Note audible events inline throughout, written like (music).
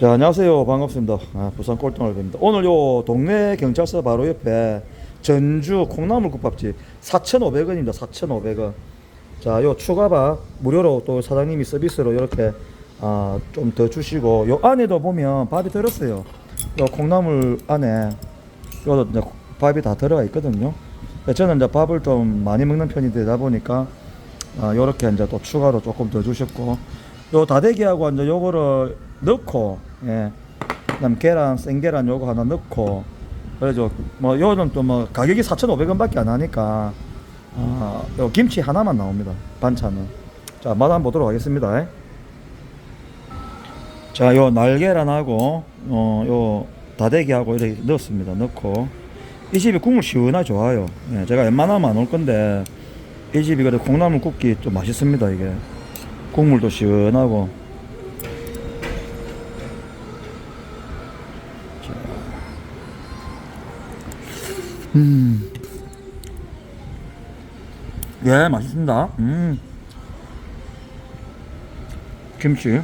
자, 안녕하세요. 반갑습니다. 아, 부산 꼴등을입니다. 오늘 요 동네 경찰서 바로 옆에 전주 콩나물국밥집 4,500원입니다. 4,500원. 자, 요 추가밥 무료로 또 사장님이 서비스로 이렇게 아, 좀 더 주시고 요 안에도 보면 밥이 들었어요. 요 콩나물 안에 요도 이제 밥이 다 들어가 있거든요. 저는 이제 밥을 좀 많이 먹는 편이 되다 보니까 아, 요렇게 이제 또 추가로 조금 더 주셨고 요 다대기하고 이제 요거를 넣고 예. 그다음 계란 생계란 요거 하나 넣고 그래죠 뭐 요는 또뭐 가격이 4,500원밖에 안 하니까 아, 요 김치 하나만 나옵니다. 반찬은. 자, 맛 한번 보도록 하겠습니다. 자, 요 날계란하고 어, 요 다대기하고 이렇게 넣었습니다. 넣고 이 집이 국물 시원하게 좋아요. 예, 제가 웬만하면 안 올 건데 이 집이 그래 콩나물 굽기 좀 맛있습니다. 이게 국물도 시원하고. 음. 예, 맛있습니다. 음. 김치.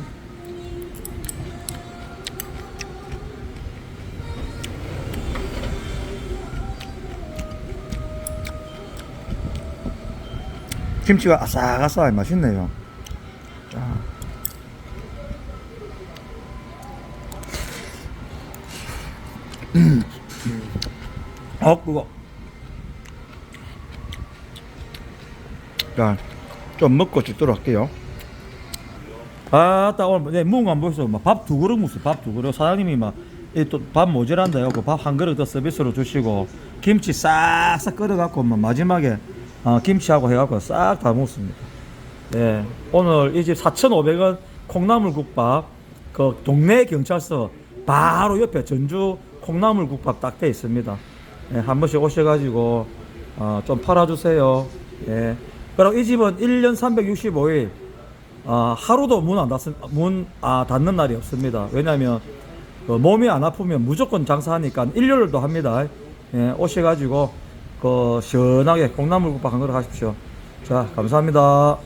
김치가 아삭아삭 맛있네요. (clears throat) 어, 그거. 자, 좀 먹고 찍도록 할게요. 아, 딱 오늘 네, 무언가 안 보였어. 밥두 그릇 먹었어. 밥두 그릇. 사장님이 막 또밥 모자란다 해갖고 밥 한 그릇 더 서비스로 주시고 김치 싹싹 끓여갖고 막 마지막에 어, 김치하고 해갖고 싹 다 먹었습니다. 네, 오늘 이 집 4,500원 콩나물국밥 그 동네 경찰서 바로 옆에 전주 콩나물국밥 딱 돼 있습니다. 네, 한 번씩 오셔가지고 어, 좀 팔아주세요. 예. 그리고 이 집은 1년 365일 아, 하루도 문 안 닫는 문 아, 닫는 날이 없습니다. 왜냐하면 그 몸이 안 아프면 무조건 장사하니까 일요일도 합니다. 예, 오셔가지고 그 시원하게 콩나물국밥 한 그릇 하십시오. 자, 감사합니다.